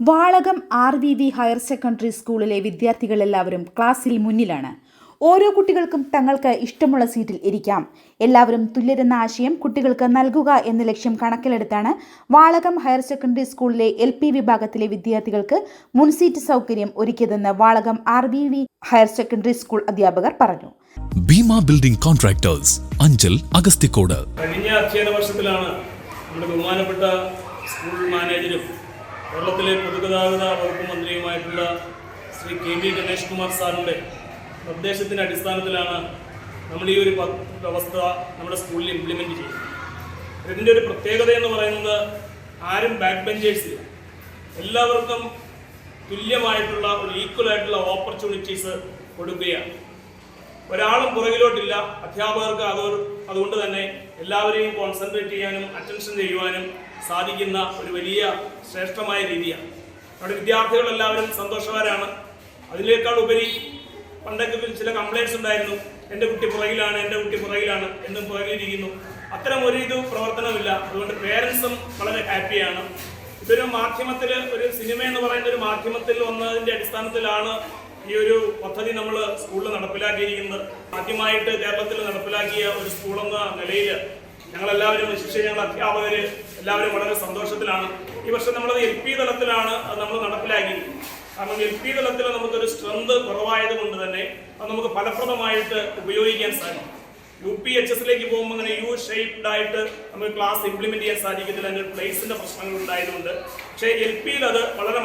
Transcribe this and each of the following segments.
Valakom R V V higher secondary സ്കൂളിലെ വിദ്യാർത്ഥികളെല്ലാവരും ക്ലാസ്സിൽ മുന്നിലാണ്. ഓരോ കുട്ടികൾക്കും തങ്ങൾക്ക് ഇഷ്ടമുള്ള സീറ്റിൽ ഇരിക്കാം. എല്ലാവരും തുല്യരെന്ന ആശയം കുട്ടികൾക്ക് നൽകുക എന്ന ലക്ഷ്യം കണക്കിലെടുത്താണ് വാളകം ഹയർ സെക്കൻഡറി സ്കൂളിലെ എൽ പി വിഭാഗത്തിലെ വിദ്യാർത്ഥികൾക്ക് മുൻസീറ്റ് സൗകര്യം ഒരുക്കിയതെന്ന് Valakom R V V higher secondary school അധ്യാപകർ പറഞ്ഞു. ഭീമ ബിൽഡിംഗ് കോൺട്രാക്ടേഴ്സ് അഞ്ചൽ അഗസ്തിക്കോട് കഴിഞ്ഞ അധ്യയന വർഷത്തിലാണ് നമ്മുടെ ബഹുമാനപ്പെട്ട സ്കൂൾ മാനേജരും കേരളത്തിലെ പൊതുഗതാഗത വകുപ്പ് മന്ത്രിയുമായിട്ടുള്ള ശ്രീ കെ വി ഗണേഷ് കുമാർ സാറിന്റെ നിർദ്ദേശത്തിന്റെ അടിസ്ഥാനത്തിലാണ് നമ്മൾ ഈ ഒരു വ്യവസ്ഥ നമ്മുടെ സ്കൂളിൽ ഇംപ്ലിമെന്റ് ചെയ്യുന്നത്. ഇതിന്റെ ഒരു പ്രത്യേകത എന്ന് പറയുന്നത് ആരും ബാക്ക് ബെഞ്ചേഴ്സ് എല്ലാവർക്കും തുല്യമായിട്ടുള്ള ഒരു ഈക്വൽ ആയിട്ടുള്ള ഓപ്പർച്യൂണിറ്റീസ് കൊടുക്കുകയാണ്. ഒരാളും പുറകിലോട്ടില്ല. അധ്യാപകർക്ക് അത് അതുകൊണ്ട് തന്നെ എല്ലാവരെയും കോൺസെൻട്രേറ്റ് ചെയ്യാനും അറ്റൻഷൻ ചെയ്യുവാനും സാധിക്കുന്ന ഒരു വലിയ ശ്രേഷ്ഠമായ രീതിയാണ്. നമ്മുടെ വിദ്യാർത്ഥികൾ എല്ലാവരും സന്തോഷവാരാണ്. അതിലേക്കാൾ ഉപരി പണ്ടൊക്കെ ചില കംപ്ലൈന്റ്സ് ഉണ്ടായിരുന്നു. എന്റെ കുട്ടി പുറകിലാണ് എന്റെ കുട്ടി പുറകിലാണ് എന്നും പുറകിലിരിക്കുന്നു. അത്തരം ഒരു ഇത് പ്രവർത്തനമില്ല. അതുകൊണ്ട് പേരൻസും വളരെ ഹാപ്പിയാണ് ഇതൊരു മാധ്യമത്തിൽ ഒരു സിനിമ എന്ന് പറയുന്ന ഒരു മാധ്യമത്തിൽ വന്നതിന്റെ അടിസ്ഥാനത്തിലാണ് ഈ ഒരു പദ്ധതി നമ്മൾ സ്കൂളിൽ നടപ്പിലാക്കിയിരിക്കുന്നത്. ആദ്യമായിട്ട് കേരളത്തിൽ നടപ്പിലാക്കിയ ഒരു സ്കൂളെന്ന നിലയിൽ ഞങ്ങളെല്ലാവരും വിശേഷിച്ച് ഞങ്ങൾ അധ്യാപകർ എല്ലാവരും വളരെ സന്തോഷത്തിലാണ്. ഈ വർഷം നമ്മളത് എൽ പി തലത്തിലാണ് നമ്മൾ നടപ്പിലാക്കി കാരണം എൽ പി തലത്തിൽ നമുക്കൊരു സ്ട്രെങ്ത് കുറവായത് കൊണ്ട് തന്നെ അത് നമുക്ക് ഫലപ്രദമായിട്ട് ഉപയോഗിക്കാൻ സാധിക്കും. യു പി എച്ച് എസിലേക്ക് പോകുമ്പോൾ അങ്ങനെ യു ഷേപ്ഡ് ആയിട്ട് നമുക്ക് ക്ലാസ് ഇംപ്ലിമെന്റ് ചെയ്യാൻ സാധിക്കത്തില്ല അതിന് പ്ലേസിന്റെ പ്രശ്നങ്ങൾ ഉണ്ടായതുകൊണ്ട്. പക്ഷേ എൽ പിയിൽ അത് വളരെ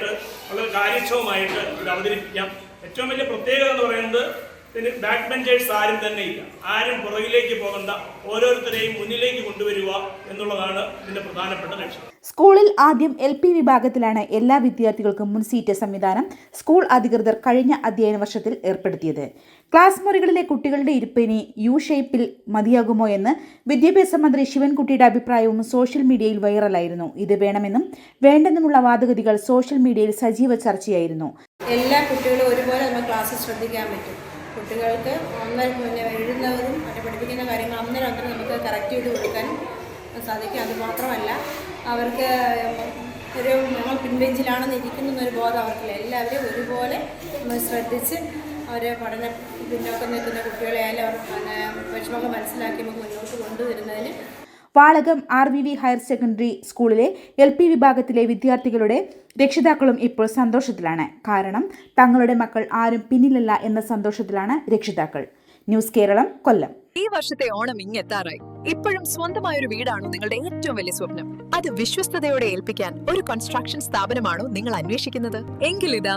വളരെ കാര്യക്ഷമമായിട്ട് ഇത് അവതരിപ്പിക്കാം. ഏറ്റവും വലിയ പ്രത്യേകത എന്ന് പറയുന്നത് ബാക്ക് ബെഞ്ചേഴ്സ് ആരും തന്നെ ഇല്ല. ആരും പുറകിലേക്ക് പോകണ്ട ഓരോരുത്തരെയും മുന്നിലേക്ക് കൊണ്ടുവരിക എന്നുള്ളതാണ് ഇതിന്റെ പ്രധാനപ്പെട്ട ലക്ഷ്യം. സ്കൂളിൽ ആദ്യം എൽ പി വിഭാഗത്തിലാണ് എല്ലാ വിദ്യാർത്ഥികൾക്കും മുൻസീറ്റ് സംവിധാനം സ്കൂൾ അധികൃതർ കഴിഞ്ഞ അധ്യയന വർഷത്തിൽ ഏർപ്പെടുത്തിയത്. ക്ലാസ് മുറികളിലെ കുട്ടികളുടെ ഇരിപ്പിനി യു ഷേപ്പിൽ മതിയാകുമോ എന്ന് വിദ്യാഭ്യാസ മന്ത്രി ശിവൻകുട്ടിയുടെ അഭിപ്രായവും സോഷ്യൽ മീഡിയയിൽ വൈറലായിരുന്നു. ഇത് വേണമെന്നും വേണ്ടെന്നുമുള്ള വാദഗതികൾ സോഷ്യൽ മീഡിയയിൽ സജീവ ചർച്ചയായിരുന്നു. എല്ലാ കുട്ടികളും ഒരുപോലെ നമ്മൾ ക്ലാസ്സിൽ ശ്രദ്ധിക്കാൻ പറ്റും. കുട്ടികൾക്ക് അന്നേരം പിന്നെ എഴുതുന്നതും മറ്റേ പഠിപ്പിക്കുന്ന കാര്യങ്ങൾ അന്നേരം അന്നേരം നമുക്ക് കറക്റ്റ് ചെയ്ത് കൊടുക്കാനും സാധിക്കും. അതുമാത്രമല്ല അവർക്ക് ഒരു ഞങ്ങൾ പിൻബെഞ്ചിലാണെന്ന് ഇരിക്കുന്നൊരു ബോധം അവർക്കില്ല. എല്ലാവരും ഒരുപോലെ നമ്മൾ ശ്രദ്ധിച്ച് അവരെ പഠന പിന്നോക്കം നിൽക്കുന്ന കുട്ടികളെ ആയാലും അവർ വിഷമങ്ങൾ മനസ്സിലാക്കി നമുക്ക് മുന്നോട്ട് കൊണ്ടുവരുന്നതിന് Valakom R V V higher secondary സ്കൂളിലെ എൽ പി വിഭാഗത്തിലെ വിദ്യാർത്ഥികളുടെ രക്ഷിതാക്കളും ഇപ്പോൾ സന്തോഷത്തിലാണ്. കാരണം തങ്ങളുടെ മക്കൾ ആരും പിന്നിലല്ല എന്ന സന്തോഷത്തിലാണ് രക്ഷിതാക്കൾ. ന്യൂസ് കേരളം കൊല്ലം. ഈ വർഷത്തെ ഓണം ഇങ്ങെത്താറായി. ഇപ്പോഴും സ്വന്തമായ ഒരു വീടാണോ നിങ്ങളുടെ ഏറ്റവും വലിയ സ്വപ്നം? അത് വിശ്വസ്തയോടെ ഏൽപ്പിക്കാൻ ഒരു കൺസ്ട്രക്ഷൻ സ്ഥാപനമാണോ നിങ്ങൾ അന്വേഷിക്കുന്നത്? എങ്കിലിതാ